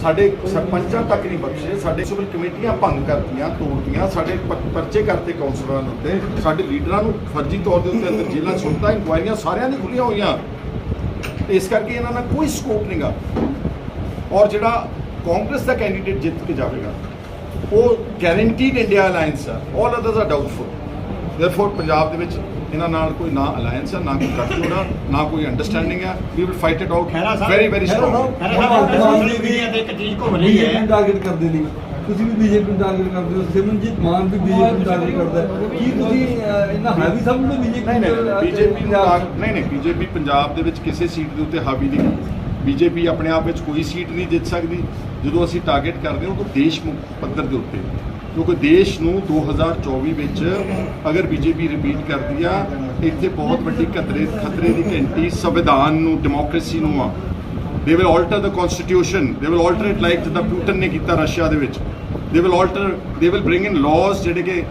ਸਾਡੇ ਸਰਪੰਚਾਂ ਤੱਕ ਨਹੀਂ ਬਖਸ਼ੇ, ਸਾਡੇ ਸਿਵਲ ਕਮੇਟੀਆਂ ਭੰਗ ਕਰਤੀਆਂ, ਤੋੜਤੀਆਂ, ਸਾਡੇ ਪਰਚੇ ਕਰਤੇ ਕੌਂਸਲਰਾਂ ਦੇ ਉੱਤੇ, ਸਾਡੇ ਲੀਡਰਾਂ ਨੂੰ ਫਰਜ਼ੀ ਤੌਰ ਦੇ ਉੱਤੇ ਅੰਦਰ ਜੇਲ੍ਹਾਂ ਸੁੱਟਤਾ ਇਨਕੁਆਇਰੀਆਂ ਸਾਰਿਆਂ ਦੀ ਖੁੱਲੀਆਂ ਹੋਈਆਂ। ਇਸ ਕਰਕੇ ਇਹਨਾਂ ਨਾਲ ਕੋਈ ਸਕੋਪ ਨਹੀਂਗਾ ਔਰ ਜਿਹੜਾ ਕਾਂਗਰਸ ਦਾ ਕੈਂਡੀਡੇਟ ਜਿੱਤ ਕੇ ਜਾਵੇਗਾ, ਉਹ ਗਾਰੰਟੀਡ ਇੰਡੀਆ ਅਲਾਈਅੰਸ ਆ। All others are doubtful therefore Punjab ਦੇ ਵਿੱਚ ਇਹਨਾਂ ਨਾਲ ਕੋਈ ਨਾ ਅਲਾਈਅੰਸ ਆ ਨਾ ਕੋਈ ਗੱਠਜੋੜ ਨਾ ਕੋਈ ਅੰਡਰਸਟੈਂਡਿੰਗ ਆ। We will fight it out very very strong Khaira Sahib social media ਤੇ ਇੱਕ ਚੀਜ਼ ਘੁੰਮ ਰਹੀ ਹੈ। ਟਾਰਗੇਟ ਕਰਦੇ ਨੇ ਤੁਸੀਂ ਵੀ ਬੀਜੇਪੀ ਨੂੰ ਟਾਰਗੇਟ ਕਰਦੇ ਹੋ। ਸਿਮਰਨਜੀਤ ਮਾਨ ਵੀ ਬੀਜੇਪੀ ਨੂੰ ਟਾਰਗੇਟ ਕਰਦਾ ਹੈ। ਕੀ ਤੁਸੀਂ ਅਹ, ਇੰਨਾ ਹੈਵੀ ਸਮਝਦੇ ਬੀਜੇਪੀ ਨਹੀਂ ਨਹੀਂ ਬੀਜੇਪੀ ਨੂੰ ਨਹੀਂ ਨਹੀਂ ਬੀਜੇਪੀ ਪੰਜਾਬ ਦੇ ਵਿੱਚ ਕਿਸੇ ਸੀਟ ਦੇ ਉੱਤੇ ਹਾਵੀ ਨਹੀਂ ਬੀਜੇਪੀ ਆਪਣੇ ਆਪ ਵਿੱਚ ਕੋਈ ਸੀਟ ਨਹੀਂ ਜਿੱਤ ਸਕਦੀ। ਜਦੋਂ ਅਸੀਂ ਟਾਰਗੇਟ ਕਰਦੇ ਹਾਂ ਉਹ ਦੇਸ਼ ਮੁਖ ਪੱਧਰ ਦੇ ਉੱਤੇ। ਕਿਉਂਕਿ ਦੇਸ਼ ਨੂੰ 2024 ਵਿੱਚ ਅਗਰ ਬੀਜੇਪੀ ਰਿਪੀਟ ਕਰਦੀ ਆ ਇੱਥੇ ਬਹੁਤ ਵੱਡੀ ਖਤਰੇ ਖਤਰੇ ਦੀ ਘੰਟੀ ਸੰਵਿਧਾਨ ਨੂੰ ਡੈਮੋਕ੍ਰੇਸੀ ਨੂੰ ਆ। They will alter the constitution they will alter it like ਜਿੱਦਾਂ ਪੁਟਨ ਨੇ ਕੀਤਾ ਰਸ਼ੀਆ ਦੇ ਵਿੱਚ। They will alter they will bring in laws ਜਿਹੜੇ ਕਿ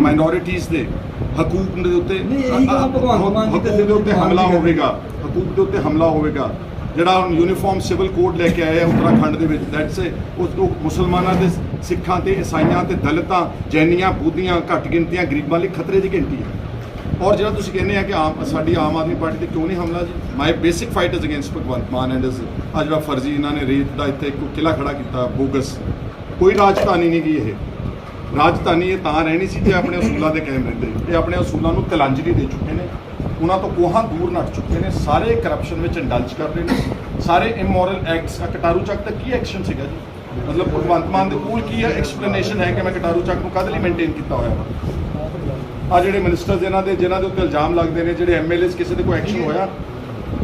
ਮਾਈਨੋਰਿਟੀਜ਼ ਦੇ ਹਕੂਕ ਦੇ ਉੱਤੇ ਹਕੂਕ ਦੇ ਉੱਤੇ ਹਮਲਾ। ਹੋਵੇਗਾ। ਹਕੂਕ ਦੇ ਉੱਤੇ ਹਮਲਾ ਹੋਵੇਗਾ। ਜਿਹੜਾ ਹੁਣ ਯੂਨੀਫਾਰਮ ਸਿਵਲ ਕੋਡ ਲੈ ਕੇ ਆਇਆ ਉੱਤਰਾਖੰਡ ਦੇ ਵਿੱਚ ਦੈਟਸ ਏ ਉਸ ਉਹ ਮੁਸਲਮਾਨਾਂ ਦੇ ਸਿੱਖਾਂ ਤੇ, ਈਸਾਈਆਂ ਤੇ ਦਲਿਤਾਂ, ਜੈਨੀਆਂ, ਬੂਧੀਆਂ, ਘੱਟ ਗਿਣਤੀਆਂ, ਗਰੀਬਾਂ ਲਈ ਖਤਰੇ ਦੀ ਘੰਟੀ ਹੈ ਔਰ ਜਿਹੜਾ ਤੁਸੀਂ ਕਹਿੰਦੇ ਆ ਕਿ ਆਮ, ਸਾਡੀ ਆਮ ਆਦਮੀ ਪਾਰਟੀ ਤੇ ਕਿਉਂ ਨਹੀਂ ਹਮਲਾ ਜੀ? My basic fight is against Bhagwant Mann and ਇਸ ਆ ਜਿਹੜਾ ਫਰਜ਼ੀ ਇਹਨਾਂ ਨੇ ਰੇਤ ਦਾ ਇੱਥੇ ਇੱਕ ਕਿਲਾ ਖੜਾ ਕੀਤਾ, ਬੋਗਸ। ਕੋਈ ਰਾਜਧਾਨੀ ਨਹੀਂ ਗਈ ਇਹ। ਰਾਜਧਾਨੀ ਇਹ ਤਾਂ ਰਹਿਣੀ ਸੀ ਜੇ ਆਪਣੇ ਅਸੂਲਾਂ ਦੇ ਕਾਇਮ ਰਹਿੰਦੇ। ਇਹ ਆਪਣੇ ਅਸੂਲਾਂ ਨੂੰ ਤਿਲਾਂਜਲੀ ਦੇ ਚੁੱਕੇ ਨੇ। ਉਹਨਾਂ ਤੋਂ ਕੋਹਾਂ ਦੂਰ ਨੱਟ ਚੁੱਕੇ ਨੇ, ਸਾਰੇ ਕਰਪਸ਼ਨ ਵਿੱਚ ਇੰਡਲਜ ਕਰ ਰਹੇ ਨੇ, ਸਾਰੇ ਇਮੋਰਲ ਐਕਟਸ ਕਟਾਰੂ ਚੱਕ ਤੱਕ ਕੀ ਐਕਸ਼ਨ ਸੀਗਾ ਜੀ? ਮਤਲਬ ਭਗਵੰਤ ਮਾਨ ਦੇ ਕੋਲ ਕੀ ਹੈ ਐਕਸਪਲੇਨੇਸ਼ਨ ਹੈ ਕਿ ਮੈਂ ਕਟਾਰੂ ਚੱਕ ਨੂੰ ਕਦ ਲਈ ਮੇਨਟੇਨ ਕੀਤਾ ਹੋਇਆ? ਵਾ ਆ ਜਿਹੜੇ ਮਿਨਿਸਟਰਸ ਇਹਨਾਂ ਦੇ, ਜਿਨ੍ਹਾਂ ਦੇ ਉੱਤੇ ਇਲਜ਼ਾਮ ਲੱਗਦੇ ਨੇ, ਜਿਹੜੇ ਐਮਐਲਏਸ ਕਿਸੇ ਦੇ ਕੋਈ ਐਕਸ਼ਨ ਹੋਇਆ।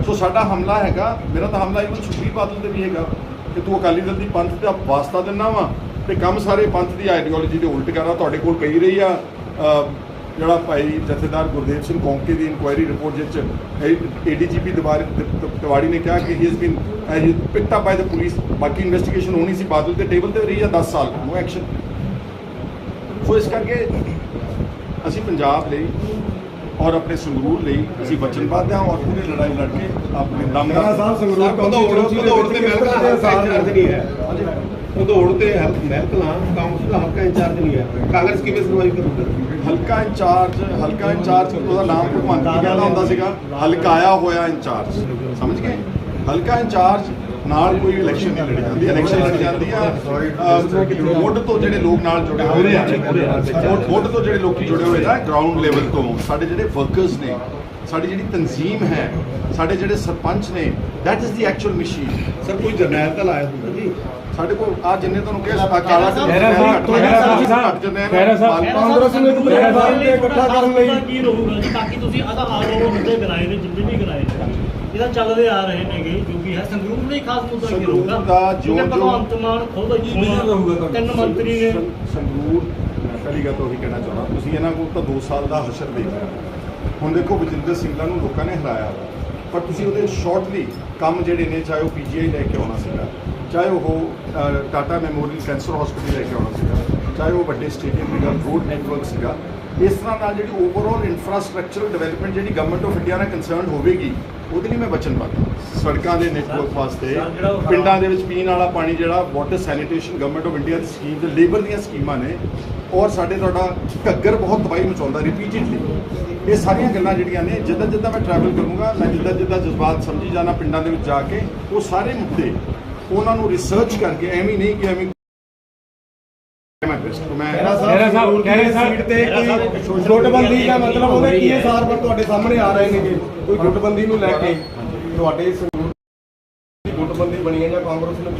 ਸੋ ਸਾਡਾ ਹਮਲਾ ਹੈਗਾ, ਮੇਰਾ ਤਾਂ ਹਮਲਾ ਇਹ ਸੁਖਬੀਰ ਬਾਦਲ ਤੇ ਵੀ ਹੈਗਾ, ਕਿ ਤੂੰ ਅਕਾਲੀ ਦਲ ਦੀ ਪੰਥ ਦਾ ਵਾਸਤਾ ਦਿੰਦਾ ਵਾ, ਤੇ ਕੰਮ ਸਾਰੇ ਪੰਥ ਦੀ ਆਈਡੀਓਲੋਜੀ ਦੇ ਉਲਟ ਕਰਾ ਤੁਹਾਡੇ ਕੋਲ ਪਈ ਰਹੀ ਆ ਜਿਹੜਾ ਭਾਈ ਜਥੇਦਾਰ ਗੁਰਦੇਵ ਸਿੰਘ ਕੌਂਕੇ ਦੀ ਇਨਕੁਆਇਰੀ ਰਿਪੋਰਟ ਵਿੱਚ ਏਡੀਜੀਪੀ ਤਿਵਾੜੀ ਨੇ ਕਿਹਾ ਕਿ he has been picked up by the police ਬਾਕੀ ਇਨਵੈਸਟੀਗੇਸ਼ਨ ਹੋਣੀ ਸੀ ਬਾਦਲ ਦੇ ਟੇਬਲ ਤੇ ਰਹੀ ਆ 10 ਸਾਲ ਨੋ ਐਕਸ਼ਨ ਸੋ ਇਸ ਕਰਕੇ ਅਸੀਂ ਪੰਜਾਬ ਲਈ ਔਰ ਆਪਣੇ ਸੰਗਰੂਰ ਲਈ ਅਸੀਂ ਵਚਨਬੱਧ ਹਾਂ ਔਰ ਪੂਰੀ ਲੜਾਈ ਲੜ ਕੇ ਆਪਣੇ ਦਮ ਮੇਰਾ ਸਾਹਿਬ ਸੰਗਰੂਰ ਸਾਲ ਇੰਚਾਰਜ ਨਹੀਂ ਹੈ। ਭਦੌੜ ਤੇ ਮਹਿਕਮਾ ਕਾਉਂਸਲ ਹਲਕਾ ਇੰਚਾਰਜ ਨਹੀਂ ਹੈ। ਕਾਂਗਰਸ ਕਿਵੇਂ ਸਰਵਾਈਵ ਕਰੂਗਾ? ਹਲਕਾ ਇੰਚਾਰਜ ਹਲਕਾ ਇੰਚਾਰਜ ਉਹਦਾ ਨਾਮ ਭਗਵੰਤ ਕਹਿੰਦਾ ਹੁੰਦਾ ਸੀਗਾ ਹਲਕਾਇਆ ਹੋਇਆ ਇੰਚਾਰਜ। ਸਮਝ ਗਏ? ਹਲਕਾ ਇੰਚਾਰਜ ਨਾਲ ਕੋਈ ਇਲੈਕਸ਼ਨ ਨਹੀਂ ਲੜੀ ਜਾਂਦੀ ਇਲੈਕਸ਼ਨ ਲੜੀ ਜਾਂਦੀ ਆ। ਮੁੱਢ ਤੋਂ ਜਿਹੜੇ ਲੋਕ ਨਾਲ ਜੁੜੇ ਹੋਏ ਆ ਮੁੱਢ- ਤੋਂ ਜਿਹੜੇ ਲੋਕੀ ਜੁੜੇ ਹੋਏ ਆ ਗਰਾਊਂਡ ਲੈਵਲ ਤੋਂ। ਸਾਡੇ ਜਿਹੜੇ ਵਰਕਰਸ ਨੇ ਸਾਡੀ ਜਿਹੜੀ ਤਨਜ਼ੀਮ ਹੈ ਸਾਡੇ ਜਿਹੜੇ ਸਰਪੰਚ ਨੇ that is the actual machine sir ਕੋਈ ਜਰਨੈਲ ਤਾਂ ਲਾਇਆ ਹੁੰਦਾ ਜੀ। ਸਾਡੇ ਕੋਲ ਆ ਜਿੰਨੇ ਤੁਹਾਨੂੰ ਕਿਹਾ ਕਾਲਾ ਖਹਿਰਾ ਸਾਹਿਬ, ਖਹਿਰਾ ਸਾਹਿਬ, ਖਹਿਰਾ ਸਾਹਿਬ, ਕਾਂਗਰਸ ਨੂੰ ਇੱਕ ਪ੍ਰਧਾਨ ਤੇ ਇਕੱਠਾ ਕਰਨ ਲਈ। ਕੀ ਰਹੂਗਾ ਜੀ? ਬਾਕੀ ਤੁਸੀਂ ਅਦਾ ਆਰੋ ਮੁੱਦੇ ਕਰਾਏ ਨੇ ਜਿੰਨੇ ਵੀ ਕਰਾਏ ਨੇ। ਇਹਦਾ ਚੱਲਦੇ ਆ ਰਹੇ ਨੇਗੇ ਜੋ ਵੀ ਹੈ। ਸੰਗਰੂਰ ਲਈ ਖਾਸ ਮੁੱਦਾ ਕੀ ਰਹੂਗਾ? ਦਾ ਜੋ- ਜੋ- ਭਗਵੰਤ ਮਾਨ ਖੁਦ ਕੀ ਵਿਜ਼ਨ ਰਹੂਗਾ ਤੁਹਾਡਾ? ਤਿੰਨ ਮੰਤਰੀ ਨੇ। ਸੰਗਰੂਰ ਪਹਿਲੀ ਗੱਲ ਤਾਂ ਉਹੀ ਕਹਿਣਾ ਚਾਹੁੰਦਾ। ਤੁਸੀਂ ਇਹਨਾਂ ਕੋਲ ਤਾਂ 2 ਸਾਲ ਦਾ ਹਸ਼ਰ ਦੇਖ ਰਹੇ ਹੋ। ਹੁਣ ਦੇਖੋ ਵਜਿੰਦਰ ਸਿੰਘਲਾ ਨੂੰ ਲੋਕਾਂ ਨੇ ਹਰਾਇਆ। ਪਰ ਤੁਸੀਂ ਉਹਦੇ ਸ਼ਾਰਟਲੀ ਕੰਮ ਜਿਹੜੇ ਨੇ ਚਾਹੇ ਉਹ ਪੀਜੀਆਈ ਲੈ ਕੇ ਆਉਣਾ ਸੀਗਾ। ਚਾਹੇ ਉਹ ਟਾਟਾ ਮੈਮੋਰੀਅਲ ਕੈਂਸਰ ਹਸਪੀਟਲ ਲੈ ਕੇ ਆਉਣਾ ਸੀਗਾ ਚਾਹੇ ਉਹ ਵੱਡੇ ਸਟੇਡੀਅਮ ਦਾ ਰੋਡ ਨੈਟਵਰਕ ਸੀਗਾ ਇਸ ਤਰ੍ਹਾਂ ਨਾਲ ਜਿਹੜੀ ਓਵਰਆਲ ਇਨਫਰਾਸਟ੍ਰਕਚਰਲ ਡਿਵੈਲਪਮੈਂਟ ਜਿਹੜੀ ਗਵਰਨਮੈਂਟ ਆਫ ਇੰਡੀਆ ਨਾਲ ਕੰਸਰਨਡ ਹੋਵੇਗੀ ਉਹਦੇ ਲਈ ਮੈਂ ਵਚਨਬੱਧ। ਸੜਕਾਂ ਦੇ ਨੈਟਵਰਕ ਵਾਸਤੇ ਪਿੰਡਾਂ ਦੇ ਵਿੱਚ ਪੀਣ ਵਾਲਾ ਪਾਣੀ ਜਿਹੜਾ water sanitation government of India the scheme ਤੇ ਲੇਬਰ ਦੀਆਂ ਸਕੀਮਾਂ ਨੇ ਔਰ ਸਾਡੇ ਤੁਹਾਡਾ ਘੱਗਰ ਬਹੁਤ ਤਬਾਹੀ ਮਚਾਉਂਦਾ ਰਿਪੀਟਡਲੀ ਇਹ ਸਾਰੀਆਂ ਗੱਲਾਂ ਜਿਹੜੀਆਂ ਨੇ ਜਿੱਦਾਂ ਜਿੱਦਾਂ ਮੈਂ ਟਰੈਵਲ ਕਰੂੰਗਾ ਮੈਂ ਜਿੱਦਾਂ ਜਿੱਦਾਂ ਜਜ਼ਬਾਤ ਸਮਝੀ ਜਾਣਾ ਪਿੰਡਾਂ ਦੇ ਵਿੱਚ ਜਾ ਕੇ ਉਹ ਸਾਰੇ ਮੁੱਦੇ ਉਹਨਾਂ ਨੂੰ ਰਿਸਰਚ ਕਰਕੇ ਐਵੇਂ ਨਹੀਂ ਕਿ ਐਵੇਂ ਮੈਂ ਖਹਿਰਾ ਸਾਹਿਬ ਖਹਿਰਾ ਸਾਹਿਬ ਤੇ ਕੋਈ ਗੁੱਟਬੰਦੀ ਦਾ ਮਤਲਬ ਉਹਦੇ ਕੀ ਸਾਰ ਪਰ ਤੁਹਾਡੇ ਸਾਹਮਣੇ ਆ ਰਹੇ ਨੇਗੇ? ਕੋਈ ਗੁੱਟਬੰਦੀ ਨੂੰ ਲੈ ਕੇ ਤੁਹਾਡੇ ਸੰਗਰੂਰ ਦੀ ਗੁੱਟਬੰਦੀ ਬਣੀ ਹੈ ਜਾਂ ਕਾਂਗਰਸ ਨੂੰ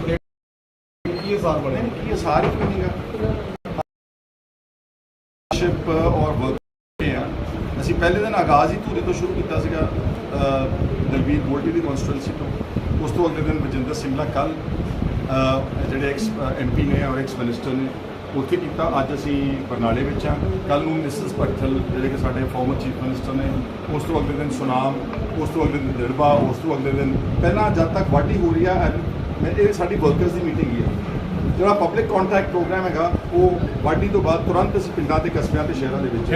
ਕੀ ਸਾਰ ਬਣੇ? ਕੀ ਇਹ ਸਾਰੇ ਕਿਉਂ ਨਹੀਂਗਾ ਸ਼ਿਪ ਔਰ ਵਰਕ ਆ ਅਸੀਂ ਪਹਿਲੇ ਦਿਨ ਆਗਾਜ਼ ਹੀ ਧੂਰੇ ਤੋਂ ਸ਼ੁਰੂ ਕੀਤਾ ਸੀਗਾ ਅਹ, ਦਲਬੀਰ ਗੋਲਡੀ ਦੀ ਕਨਸਟੀਟੂਐਂਸੀ ਤੋਂ। ਉਸ ਤੋਂ ਅਗਲੇ ਦਿਨ ਬਜਿੰਦਰ ਸਿੰਗਲਾ ਕੱਲ ਜਿਹੜੇ ਐਕਸ ਐਮਪੀ ਨੇ ਔਰ ਐਕਸ ਮਿਨਿਸਟਰ ਨੇ, ਉੱਥੇ ਕੀਤਾ। ਅੱਜ ਅਸੀਂ ਬਰਨਾਲੇ ਵਿੱਚ ਆ ਕੱਲ ਨੂੰ ਮਿਸਿਸ ਪਟਲ ਜਿਹੜੇ ਕਿ ਸਾਡੇ ਫਾਰਮਰ ਚੀਫ ਮਿਨਿਸਟਰ ਨੇ, ਉਸ ਤੋਂ ਅਗਲੇ ਦਿਨ ਸੁਨਾਮ, ਉਸ ਤੋਂ ਅਗਲੇ ਦਿਨ ਦਿੜਬਾ, ਉਸ ਤੋਂ ਅਗਲੇ ਦਿਨ ਪਹਿਲਾਂ ਜਦ ਤੱਕ ਵਾਢੀ ਹੋ ਰਹੀ ਆ ਅੱਜ- ਮੈਂ- ਇਹ ਸਾਡੀ ਵਰਕਰਸ ਦੀ ਮੀਟਿੰਗ ਹੀ ਆ। ਜਿਹੜਾ ਪਬਲਿਕ ਕੰਟਰੈਕਟ ਪ੍ਰੋਗਰਾਮ ਹੈਗਾ, ਉਹ ਵਾਢੀ ਤੋਂ ਬਾਅਦ ਤੁਰੰਤ ਅਸੀਂ ਪਿੰਡਾਂ ਤੇ ਕਸਬਿਆਂ ਤੇ ਸ਼ਹਿਰਾਂ ਦੇ ਵਿੱਚ।